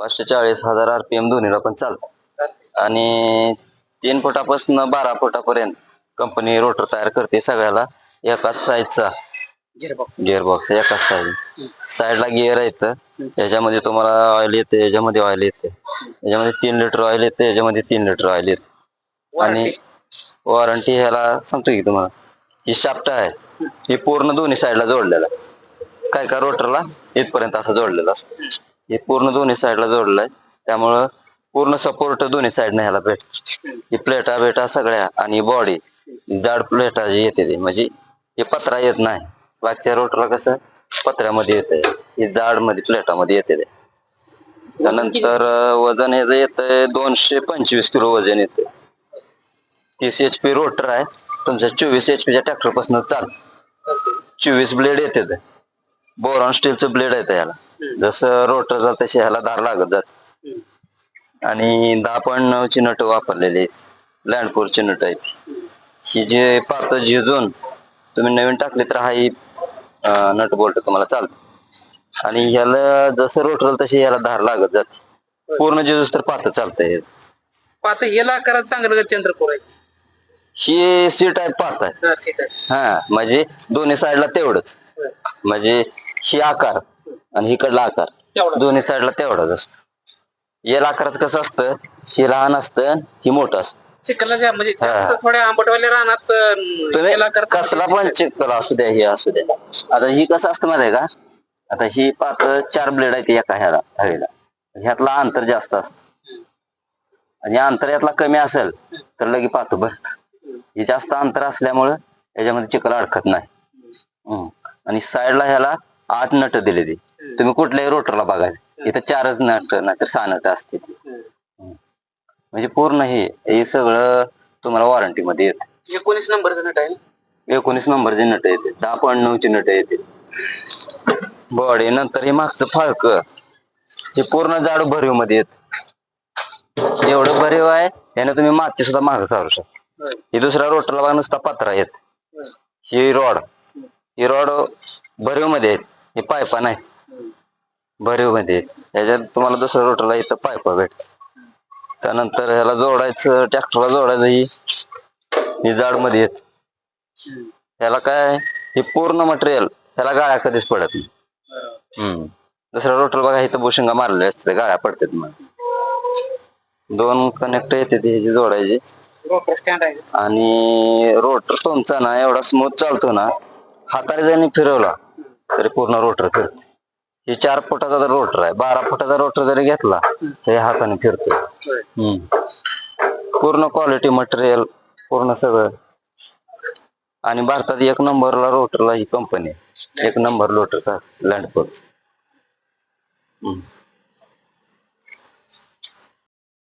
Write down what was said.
पाचशे चाळीस हजार आरपीएम दोन्हीला पण चालतं आणि तीन फुटापासून बारा फुटापर्यंत कंपनी रोटर तयार करते सगळ्याला. एकाच साईजचा गिअरबॉक्स एकाच साईज साईडला गिअर येतं याच्यामध्ये तुम्हाला ऑइल येते याच्यामध्ये ऑइल येते. याच्यामध्ये तीन लिटर ऑइल येते याच्यामध्ये तीन लिटर ऑइल येते. आणि वॉरंटी ह्याला सांगतो की तुम्हाला ही शाफ्ट आहे. ही पूर्ण दोन्ही साईडला जोडलेला. काय काय रोटरला इथपर्यंत असं जोडलेलं असतं. हे पूर्ण दोन्ही साईडला जोडलंय. त्यामुळं पूर्ण सपोर्ट दोन्ही साईडने ह्याला भेट ही प्लेटा बेटा सगळ्या आणि बॉडी जाड प्लेटा जी येते ते. म्हणजे हे पत्रा येत नाही. बागच्या रोटरला कसं? पत्र्यामध्ये येते. हे जाडमध्ये प्लेटामध्ये येते ते. त्यानंतर वजन याचं येतंय दोनशे पंचवीस किलो वजन येते तीस एच पी रोटर आहे. तुमच्या चोवीस एच पीच्या ट्रॅक्टरपासून चाल. चोवीस ब्लेड येते ते. बोरॉन स्टीलचं ब्लेड आहे याला जसं रोटरला तसे ह्याला धार लागत जात. आणि दहा पॉईंट नऊची नट वापरलेली आहेत. लँडपूरची नट आहेत. ही जे पातळ झिजून तुम्ही नवीन टाकली तर हा ही नट बोल्ट तुम्हाला चालतं. आणि ह्याला जसं रोटर तशी याला धार लागत जाते. पूर्ण झिजूस तर पातळ चालतंय. आता याला आकारात चांगलं का चंद्रपूर आहे? ही सीट आहे पात हा, आहे. हा म्हणजे दोन्ही साईडला तेवढंच. म्हणजे ही आकार. आणि इकडला आकार. दोन्ही साईडला तेवढाच असतो. याला आकाराचं कसं असतं? हे लहान असतं ही मोठं असतं. चिखलाच्या म्हणजे थोड्या रानात तुम्ही कसला पण करा असू द्या हे असू द्या. आता ही कसं असतं माहिती का? आता ही पात चार ब्लेड आहेत एका ह्याला हवेला. ह्यातला अंतर जास्त असतं. आणि अंतर यातला कमी असेल तर लगे पाहतो बर हे जास्त अंतर असल्यामुळं याच्यामध्ये चिखल अडकत नाही. आणि साईडला ह्याला आठ नट दिले ते तुम्ही कुठल्याही रोटरला बघा. इथं चारच नट नाहीतर सहा नट असते म्हणजे पूर्ण हे सगळं तुम्हाला वॉरंटी मध्ये येत. एकोणीस नंबरचं नट आहे एकोणीस नंबरचे नट येते दहा पॉईंट नऊची नट येते बॉडी नंतर हे मागचं फाळक. हे पूर्ण जाड भरीवमध्ये येत. एवढं भरीव आहे याने तुम्ही माती सुद्धा मागं चालू शकता. हे दुसऱ्या रोटरला बघा नुसता पत्रा येत. ही रॉड. ही रॉड भरीवमध्ये आहेत. ही पायपा नाही. भरीवमध्ये आहेत. ह्याच्यात तुम्हाला दुसऱ्या रोटरला इथं पायपा भेट त्यानंतर ह्याला जोडायचं ट्रॅक्टरला जोडायचं ही. ही जाडमध्ये येत. ह्याला काय हे पूर्ण मटेरियल ह्याला गाळ्या कधीच पडत नाही. हम्म. दुसऱ्या रोटर बघा इथं बुशिंगा मारले असते गाळ्या पडतात मग दोन कनेक्ट येते ह्याची जोडायची. आणि रोटर तुमचा ना एवढा स्मूथ चालतो ना हाताने जरी फिरवला तरी पूर्ण रोटर फिरतो. हे चार फुटाचा जर रोटर आहे बारा फुटाचा रोटर जरी घेतला तरी हाताने फिरतो हम्म. पूर्ण क्वालिटी मटेरियल पूर्ण सगळं. आणि भारतात एक नंबरला रोटरला ही कंपनी एक नंबर लोटर का? लँडपोर्ट